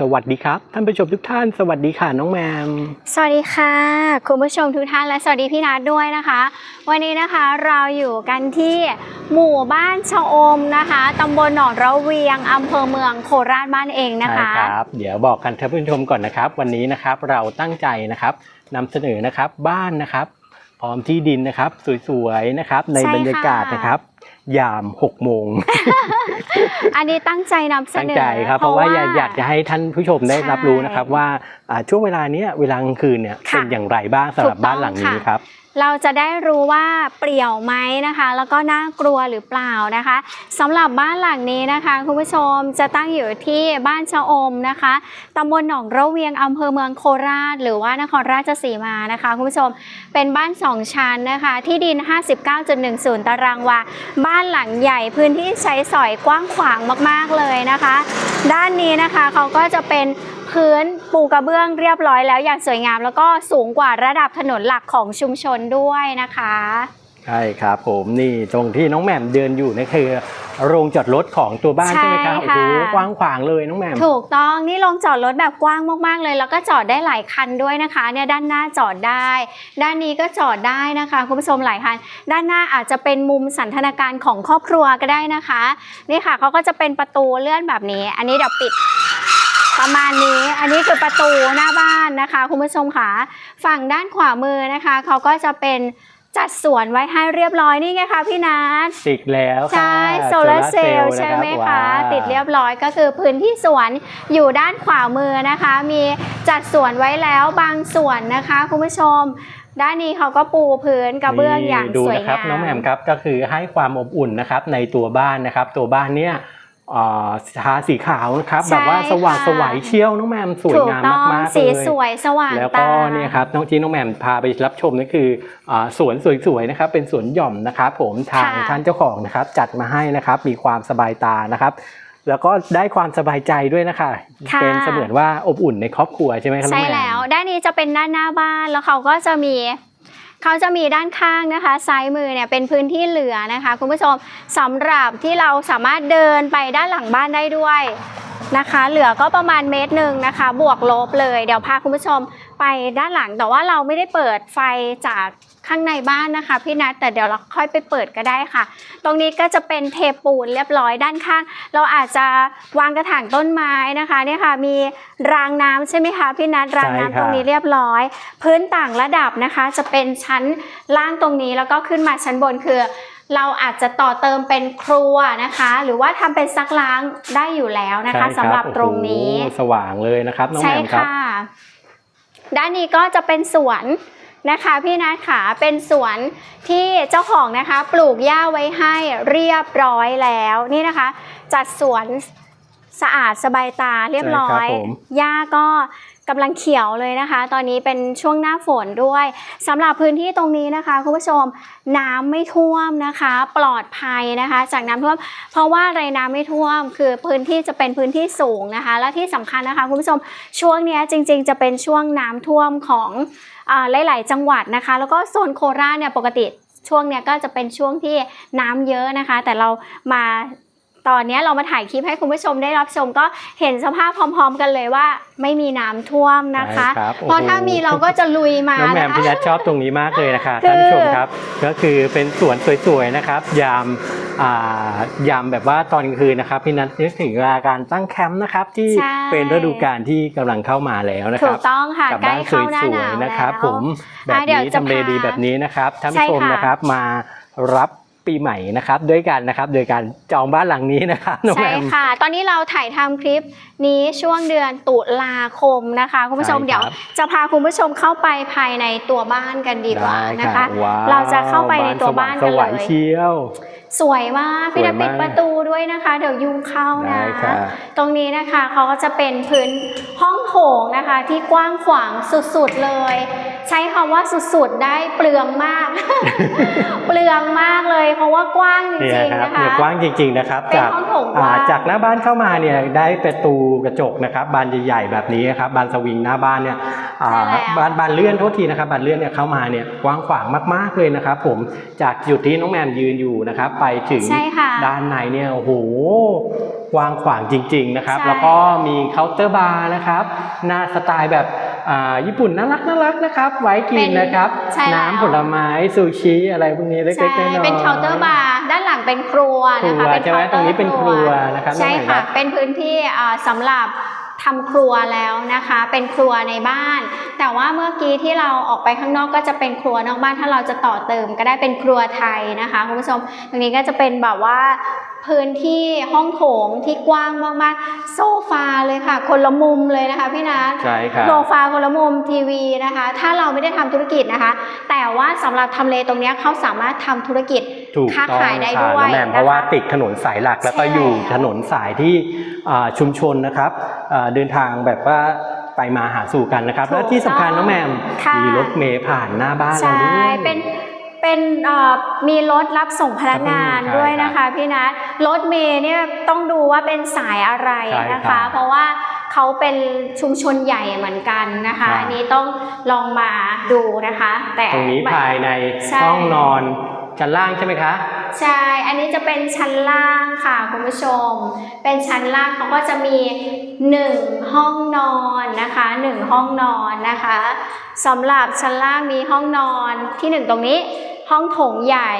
สวัสดีครับ ท่านผู้ชมทุกท่านสวัสดีค่ะน้องแมม สวัสดีค่ะ คุณผู้ชมทุกท่านและสวัสดีพี่นัทด้วยนะคะ วันนี้นะคะเราอยู่กันที่หมู่บ้านชะอมนะคะตำบลหนองระเวียงอำเภอเมืองโคราชบ้านเองนะคะใช่ครับ เดี๋ยวบอกกันท่านผู้ชมก่อนนะครับ วันนี้นะครับเราตั้งใจนะครับนำเสนอนะครับบ้านนะครับพร้อมที่ดินนะครับ สวยๆนะครับ ในใช่ค่ะ บรรยากาศนะครับ ยาม6โมงอันนี้ตั้งใจนำเสตั้งนอใจครับ เพราะว่าอยากอยากจะให้ท่านผู้ชมได้ใช่รับรู้นะครับว่าอ่าช่วงเวลาเนี้ยเวลากลางคืนเนี่ยค่ะเป็นอย่างไรบ้างสำหรับถูกต้องบ้านหลังนี้ค่ะครับ เราจะได้รู้ว่าเปรี่ยวไหมนะคะ แล้วก็น่ากลัวหรือเปล่านะคะสำหรับบ้านหลังนี้นะคะคุณผู้ชมจะตั้งอยู่ที่บ้านชะอมนะคะตำบลหนองระเวียงอำเภอเมืองโคราช หรือว่านครราชสีมานะคะคุณผู้ชมเป็นบ้านสองชั้นนะคะ ที่ดิน 59.10 ตารางวาบ้านหลังใหญ่พื้นที่ใช้สอยกว้างขวางมาก ๆ เลยนะคะ ด้านนี้นะคะเขาก็จะเป็นพื้นปูกระเบื้องเรียบร้อยแล้วอย่างสวยงาม แล้วก็สูงกว่าระดับถนนหลักของชุมชนด้วยนะคะ ใช่ครับผมนี่ตรงที่น้องแหม่มเดินอยู่นี่คือโรงจอดรถของตัวบ้านใช่ใช่ไหมครับโอ้ค่ะโหกว้างขวางเลยน้องแหม่มถูกต้องนี่ลงจอดรถแบบกว้างมากๆเลย แล้วก็จอดได้หลายคันด้วยนะคะ เนี่ยด้านหน้าจอดได้ ด้านนี้ก็จอดได้นะคะคุณผู้ชมหลายคัน ด้านหน้าอาจจะเป็นมุมสันทนาการของครอบครัวก็ได้นะคะนี่ค่ะเขาก็จะเป็นประตูเลื่อนแบบนี้ อันนี้เดี๋ยวปิด ประมาณนี้อันนี้คือประตูหน้าบ้านนะคะ คุณผู้ชมค่ะฝั่งด้านขวามือนะคะเขาก็จะเป็นจัดสวนไว้ให้เรียบร้อยนี่ไงคะพี่นัทติดแล้วค่ะใช่โซลาร์เซลล์โซใช่ลาร์ไหมเซลล์นคะรับติดเรียบร้อยก็คือพื้นที่สวนอยู่ด้านขวามือนะคะ มีจัดสวนไว้แล้วบางส่วนนะคะคุณผู้ชม ด้านนี้เขาก็ปูพื้นกระเบื้องอย่างดูสวยนะครับงามน้องแหม่มครับก็คือให้ความอบอุ่นนะครับในตัวบ้านนะครับ ตัวบ้านเนี่ยเอ่อ ทาสีขาวนะครับใช่แบบว่าสว่างค่ะสวยเชี่ยวน้องแหม่มสวยถูกงามต้องมากๆสีเลยสวยสว่างแล้วตาก็เนี่ยครับน้องที่น้องแหม่มพาไปรับชมนั่นคืออ่าสวนสวยๆนะครับเป็นสวนหย่อมนะครับผมทางค่ะท่านเจ้าของนะครับจัดมาให้นะครับมีความสบายตานะครับแล้วก็ได้ความสบายใจด้วยนะคะค่ะเป็นเสมือนว่าอบอุ่นในครอบครัวใช่ไหมครับน้องใช่แหม่มแล้ว ด้านนี้จะเป็นด้านหน้าบ้านแล้วเขาก็จะมี เขาจะมีด้านข้างนะคะ ซ้ายมือเนี่ยเป็นพื้นที่เหลือนะคะ คุณผู้ชมสำหรับที่เราสามารถเดินไปด้านหลังบ้านได้ด้วย นะคะ เหลือก็ประมาณเมตรหนึ่งนะคะ บวกลบเลยเดี๋ยวพาคุณผู้ชมไปด้านหลังแต่ว่าเราไม่ได้เปิดไฟจากข้างในบ้านนะคะพี่นัทแต่เดี๋ยวเราค่อยไปเปิดก็ได้ค่ะ ตรงนี้ก็จะเป็นเทปูนเรียบร้อยด้านข้าง เราอาจจะวางกระถางต้นไม้นะคะเนี่ยค่ะมีรางน้ำใช่ไหมคะพี่นัทรางน้ำใช่ค่ะตรงนี้เรียบร้อย พื้นต่างระดับนะคะ จะเป็นชั้นล่างตรงนี้แล้วก็ขึ้นมาชั้นบนคือ เราอาจจะต่อเติมเป็นครัวนะคะ หรือว่าทำเป็นซักล้างได้อยู่แล้วนะคะใช่สำหรับตรงนี้โอ้โหสว่างเลยนะครับน้องแหใช่ม่มครับค่ะด้านนี้ก็จะเป็นสวนนะคะพี่นัทขาเป็นสวนที่เจ้าของนะคะ ปลูกหญ้าไว้ให้เรียบร้อยแล้วนี่นะคะ จัดสวน สะอาดสบายตาเรียบร้อยใช่ครับผมหญ้าก็กำลังเขียวเลยนะคะ ตอนนี้เป็นช่วงหน้าฝนด้วยสำหรับพื้นที่ตรงนี้นะคะคุณผู้ชมน้ำไม่ท่วมนะคะ ปลอดภัยนะคะ จากน้ำท่วม เพราะว่าอะไรน้ำไม่ท่วม คือพื้นที่จะเป็นพื้นที่สูงนะคะ และที่สำคัญนะคะคุณผู้ชมช่วงเนี้ยจริง ๆ จะเป็นช่วงน้ำท่วมของอ่าหลาย ๆ จังหวัดนะคะ แล้วก็โซนโคราชเนี่ยปกติช่วงเนี้ยก็จะเป็นช่วงที่น้ำเยอะนะคะ แต่เรามา ตอนเนี้ยเรามาถ่ายคลิปให้คุณผู้ชมได้รับชมก็เห็นสภาพพร้อม ๆ กันเลยว่าไม่มีน้ำท่วมนะคะใช่ครับเพราะถ้ามีเราก็จะลุยมาน้องแหม่มนะคะพี่นัทชอบตรงนี้มากเลยนะคะคือท่านผู้ชมครับ ก็คือเป็นสวนสวยๆนะครับ ยามอ่ายามแบบว่าตอนกลางคืนนะครับพี่นัทนึกถึงเวลาการตั้งแคมป์นะครับที่ใช่เป็นฤดูกาลที่กำลังเข้ามาแล้วนะคถูรับกต้องค่ะกับใกล้บ้านสเข้าหน้าหวยนาวๆนะครับแล้วผมแบบอะเดี๋ยวนี้จะทำเลดีพาแบบนี้นะครับท่านใช่ผู้ชมค่ะนะครับมารับ ปีใหม่นะครับด้วยกันนะครับโดยการจองบ้านหลังนี้นะครับน้องใช่แหม่ม ค่ะ ตอนนี้เราถ่ายทำคลิปนี้ช่วงเดือนตุลาคมนะคะคุณผู้ชมใช่ครับ เดี๋ยว จะพาคุณผู้ชมเข้าไปภายในตัวบ้านกันดีกว่าได้นะคะ ว้วเราจะเข้าไปในตัวบ้านกันสเลว่างยเชียว สวยมากพี่สวยดาปิดมากประตูด้วยนะคะ เดี๋ยวยุงเข้าได้นะ ค่ะ ตรงนี้นะคะเขาก็จะเป็นพื้นห้องโถงนะคะที่กว้างขวางสุดๆเลย ใช้คำว่าสุดๆได้เปลืองมาก เปลืองมากเลย เพราะว่ากว้างจเนี่ยริงครับๆนะคะเนี่ยกว้างจริง ๆนะครับเป็นจากห้องโถงกอ่าว้างจากหน้าบ้านเข้ามาเนี่ยได้ประตูกระจกนะครับบานใหญ่ๆแบบนี้ครับบานสวิงหน้าบ้านเนี่ยอ่าใช่แล้วบานบานเลื่อนโทษทีนะครับบานเลื่อนเนี่ยเข้ามาเนี่ยกว้างขวางมากๆเลยนะครับ ผมจากจุดที่น้องแหมมยืนอยู่นะครับ ไปถึงใช่ค่ะด้านในเนี่ยโอ้โหกว้างขวางจริง ๆนะครับใช่แล้วก็มีเคาน์เตอร์บาร์นะครับหน้าสไตล์แบบอ่า ญี่ปุ่นน่ารักน่ารักนะครับ ไว้กินนะครับใช่แล้วน้ำผลไม้ซูชิอะไรพวกนี้เล็ใช่กๆน้อยๆเป็นเคาน์เตอร์บาร์ด้านหลังเป็นครัวนะคะครัวเป็นใช่ไหมเคาน์เตอตรงนี้เป็นครัวนะครับใช่น้องใหม่คค่ะรับเป็นพื้นที่อ่าสำหรับทำครัวแล้วนะคะ เป็นครัวในบ้าน แต่ว่าเมื่อกี้ที่เราออกไปข้างนอกก็จะเป็นครัวนอกบ้านถ้าเราจะต่อเติมก็ได้เป็นครัวไทยนะคะคุณผู้ชมตรงนี้ก็จะเป็นแบบว่า พื้นที่ห้องโถงที่กว้างมากๆ โซฟาเลยค่ะ คนละมุมเลยนะคะพี่นัทใช่ครับโซฟาคนละมุมทีวีนะคะ ถ้าเราไม่ได้ทำธุรกิจนะคะ แต่ว่าสำหรับทำเลตรงเนี้ยเขาสามารถทำธุรกิจถูกค้าต้องขายได้ค่ะด้วยน้องแหม่มนะคะเพราะว่าติดถนนสายหลักแล้วก็ใช่อยู่แล้วถนนสายที่อ่าชุมชนนะครับอ่าเดินทางแบบว่าไปมาหาสู่กันนะครับถูกและที่สำคัญน้องแหม่มค่ะมีรถเมล์ผ่านหน้าบ้านเราใช่ด้วยเป็น เป็นเอ่อมีรถรับส่งพนักงานใช่ด้วยนะคะพี่นัทรถเมย์เนี่ยต้องดูว่าเป็นสายอะไรใช่นะครัคะบเพราะว่าเขาเป็นชุมชนใหญ่เหมือนกันนะคะครับอันนี้ต้องลองมาดูนะคะ แต่ตรงนี้ภายในใช่ห้องนอนชั้นล่างใช่ไหมคะใช่ อันนี้จะเป็นชั้นล่างค่ะคุณผู้ชม เป็นชั้นล่างเขาก็จะมี 1 ห้องนอนนะคะ 1 ห้องนอนนะคะสำหรับชั้นล่างมีห้องนอนที่ 1 ตรงนี้ ห้องโถงใหญ่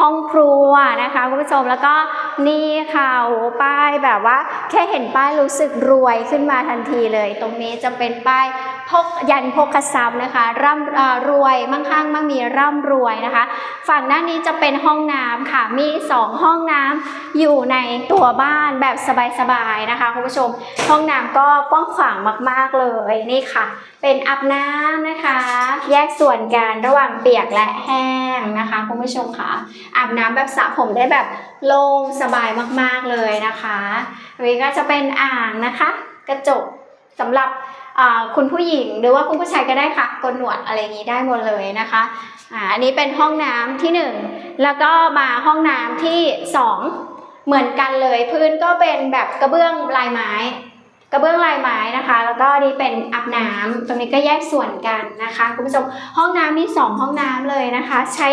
ห้องครัวนะคะคุณผู้ชมแล้วก็นี่ค่ะโอ้ป้ายแบบว่า แค่เห็นป้ายรู้สึกรวยขึ้นมาทันทีเลย ตรงนี้จะเป็นป้าย พกยันพกทรัพย์นะคะร่ำรวยมั่งคั่งมั่งมีร่ำรวยนะคะ ฝั่งด้านนี้จะเป็นห้องน้ำค่ะมี 2 ห้องน้ำอยู่ในตัวบ้านแบบสบายๆนะคะคุณผู้ชม ห้องน้ำก็กว้างขวางมากๆเลยนี่ค่ะ เป็นอาบน้ำนะคะ แยกส่วนกันระหว่างเปียกและแห้งนะคะคุณผู้ชมค่ะอาบน้ำแบบสระผมได้แบบโล่งสบายมากๆเลยนะคะอันนี้ก็จะเป็นอ่างนะคะ กระจกสำหรับ คุณผู้หญิงหรือว่าคุณผู้ชายก็ได้ค่ะกนหนวดอะไรอย่างนี้ได้หมดเลยนะคะอ่าอันนี้เป็นห้องน้ำที่หนึ่งแล้วก็มาห้องน้ำที่สองเหมือนกันเลยพื้นก็เป็นแบบกระเบื้องลายไม้ กระเบื้องลายไม้นะคะ แล้วก็นี่เป็นอาบน้ำตรงนี้ก็แยกส่วนกันนะคะคุณผู้ชมห้องน้ำมีสองห้องน้ำเลยนะคะ ใช้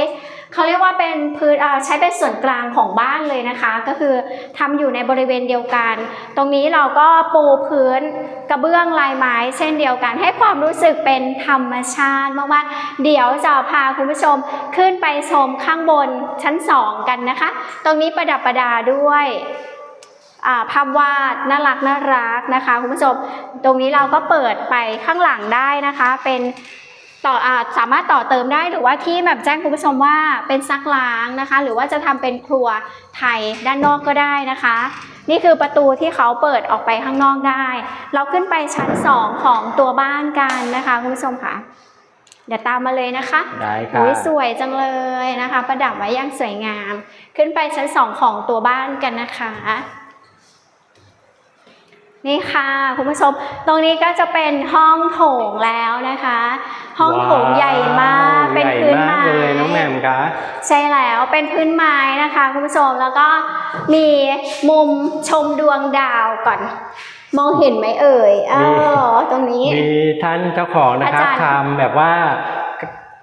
เขาเรียกว่าเป็นพื้นเอ่อใช้เป็นส่วนกลางของบ้านเลยนะคะ ก็คือทำอยู่ในบริเวณเดียวกัน ตรงนี้เราก็ปูพื้นกระเบื้องลายไม้ เช่นเดียวกัน ให้ความรู้สึกเป็นธรรมชาติมากๆเดี๋ยวจะพาคุณผู้ชมขึ้นไปชมข้างบนชั้น 2 กันนะคะ ตรงนี้ประดับประดาด้วยอ่าภาพวาดน่ารักน่ารักนะคะคุณผู้ชม ตรงนี้เราก็เปิดไปข้างหลังได้นะคะ เป็น ต่ออาสามารถต่อเติมได้หรือว่าที่แบบแจ้งคุณผู้ชมว่าเป็นซักล้างนะคะ หรือว่าจะทำเป็นครัวไทยด้านนอกก็ได้นะคะ นี่คือประตูที่เขาเปิดออกไปข้างนอกได้ เราขึ้นไปชั้น 2 ของตัวบ้านกันนะคะคุณผู้ชมค่ะ เดี๋ยวตามมาเลยนะคะได้ค่ะอุ้ยสวยจังเลยนะคะ ประดับไว้อย่างสวยงาม ขึ้นไปชั้น 2 ของตัวบ้านกันนะคะ นี่ค่ะคุณผู้ชมตรงนี้ก็จะเป็นห้องโถงแล้วนะคะ ห้องโถงใหญ่มากเป็นพื้นใหญ่ไม้มากเลยน้องแหม่มคะใช่แล้วเป็นพื้นไม้นะคะคุณผู้ชมแล้วก็มีมุมชมดวงดาวก่อน มองเห็นไหมเอ่ยอ๋อตรงนี้มีท่านเจ้าของนะครับอาจารย์ทำแบบว่า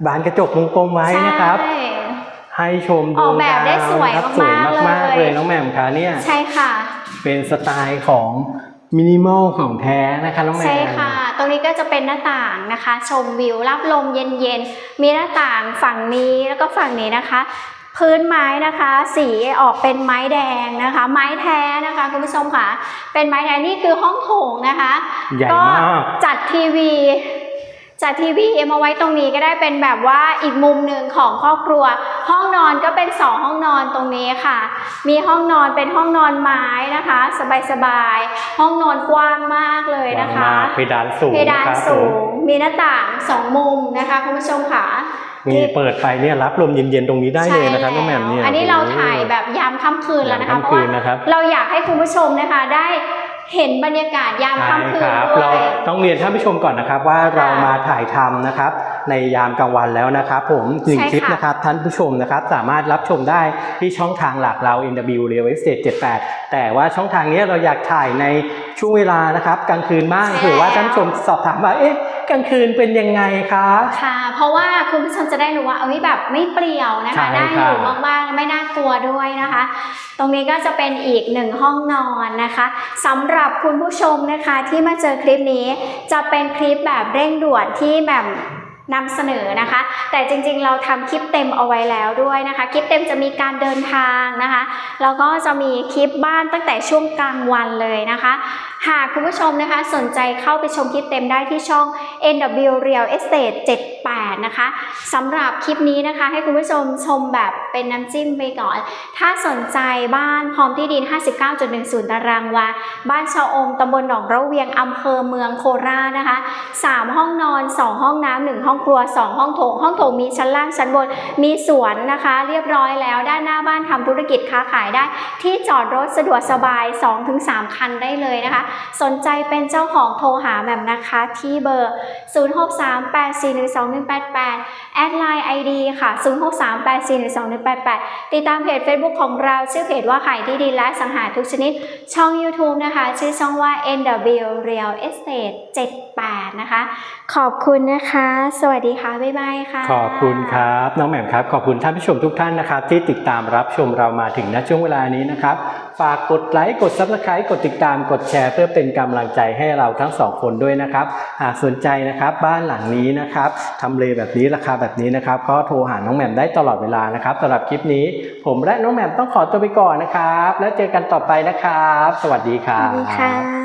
บานกระจกวงกลมไว้นะครับใช่ให้ชมดอวองกแบบได้ดาวสวยนะครับมากๆสวยมากเลยๆเลยน้องแหม่มคะเนี่ยใช่ค่ะ เป็นสไตล์ของ มินิมอลของแท้นะคะน้องแหม่มใช่ค่ะ ตรงนี้ก็จะเป็นหน้าต่างนะคะ ชมวิวรับลมเย็นๆ มีหน้าต่างฝั่งนี้แล้วก็ฝั่งนี้นะคะ พื้นไม้นะคะ สีออกเป็นไม้แดงนะคะ ไม้แท้นะคะคุณผู้ชมค่ะ เป็นไม้แท้นี่คือห้องโถงนะคะ ใหญ่ก็มากจัดทีวี จัดทีวีมาไว้ตรงนี้ก็ได้เป็นแบบว่าอีกมุมหนึ่งของครอบครัว ห้องนอนก็เป็นสองห้องนอนตรงนี้ค่ะ มีห้องนอนเป็นห้องนอนไม้นะคะ สบายๆ ห้องนอนกว้างมากเลยนะคะวางมากเพดานสูงเพดานนะครับสูผมงมีหน้าต่างสองมุมนะคะคุณผู้ชมค่ะมีเปิดไปเนี่ยรับลมเย็นๆตรงนี้ได้เลยนะครับใช่น้องแหม่มเนี่ยอันนี้เราถ่ายแบบยามค่ำคืนแล้วนะคะยามเพค่ำราะคืว่านนะครับเราอยากให้คุณผู้ชมนะคะได้ เห็นบรรยากาศยามใช่ค่ำคืนครับด้วเรายต้องเรียนท่านผู้ชมก่อนนะครับว่าเรามาถ่ายทำนะครับ ในยามกลางวันแล้วนะครับผมหนึ่งใช่คลิปค่ะนะครับท่านผู้ชมนะครับสามารถรับชมได้ที่ช่องทางหลักเรา NW Real Estate 78 แต่ว่าช่องทางนี้เราอยากถ่ายในช่วงเวลานะครับกลางคืนบ้างเผื่อว่าท่านผู้ชมสอบถามว่าเอ๊ะกลางคืนเป็นยังไงคะ ค่ะ เพราะว่าคุณผู้ชมจะได้รู้ว่าเอ้ยแบบไม่เปลี่ยวนะใช่คะน่าอค่ะยู่มากๆไม่น่ากลัวด้วยนะคะ ตรงนี้ก็จะเป็นอีกหนึ่งห้องนอนนะคะสำหรับคุณผู้ชมนะคะที่มาเจอคลิปนี้จะเป็นคลิปแบบเร่งด่วนที่แบบนำเสนอนะคะ แต่จริงๆเราทำคลิปเต็มเอาไว้แล้วด้วยนะคะ คลิปเต็มจะมีการเดินทางนะคะ แล้วก็จะมีคลิปบ้านตั้งแต่ช่วงกลางวันเลยนะคะ หากคุณผู้ชมนะคะสนใจเข้าไปชมคลิปเต็มได้ที่ช่อง NW Real Estate 78 นะคะสำหรับคลิปนี้นะคะ ให้คุณผู้ชมชมแบบเป็นน้ำจิ้มไปก่อน ถ้าสนใจบ้านพร้อมที่ดิน 59.10 ตารางวา บ้านชะอมตำบลหนองระเวียงอำเภอเมืองโคราชนะคะ 3 ห้องนอน 2 ห้องน้ำ 1 ห้องครัว 2 ห้องโถง ห้องโถงมีชั้นล่างชั้นบน มีสวนนะคะ เรียบร้อยแล้ว ด้านหน้าบ้านทำธุรกิจค้าขายได้ ที่จอดรถสะดวกสบาย 2-3 คันได้เลยนะคะสนใจเป็นเจ้าของโทรหาแหม่มนะคะที่เบอร์ 0638412188 แอดไลน์ ID ค่ะ 0638412188 ติดตามเพจ Facebook ของเรา ชื่อเพจว่าขายที่ดินและสังหารทุกชนิด ช่อง YouTube นะคะ ชื่อช่องว่า NW Real Estate 78 นะคะ ขอบคุณนะคะ สวัสดีค่ะ บ๊ายบายค่ะ ขอบคุณครับ น้องแหม่มครับ ขอบคุณท่านผู้ชมทุกท่านนะครับ ที่ติดตามรับชมเรามาถึงณช่วงเวลานี้นะครับ ฝากกดไลค์ กด Subscribe กดติดตาม กดแชร์พื่อเป็นกำลังใจให้เราทั้งสองคนด้วยนะครับ หากสนใจนะครับบ้านหลังนี้นะครับทำเลแบบนี้ราคาแบบนี้นะครับ ก็โทรหาน้องแหม่มได้ตลอดเวลานะครับสำหรับคลิปนี้ ผมและน้องแหม่มต้องขอตัวไปก่อนนะครับ แล้วเจอกันต่อไปนะครับ สวัสดีครับวัสดีค่ะ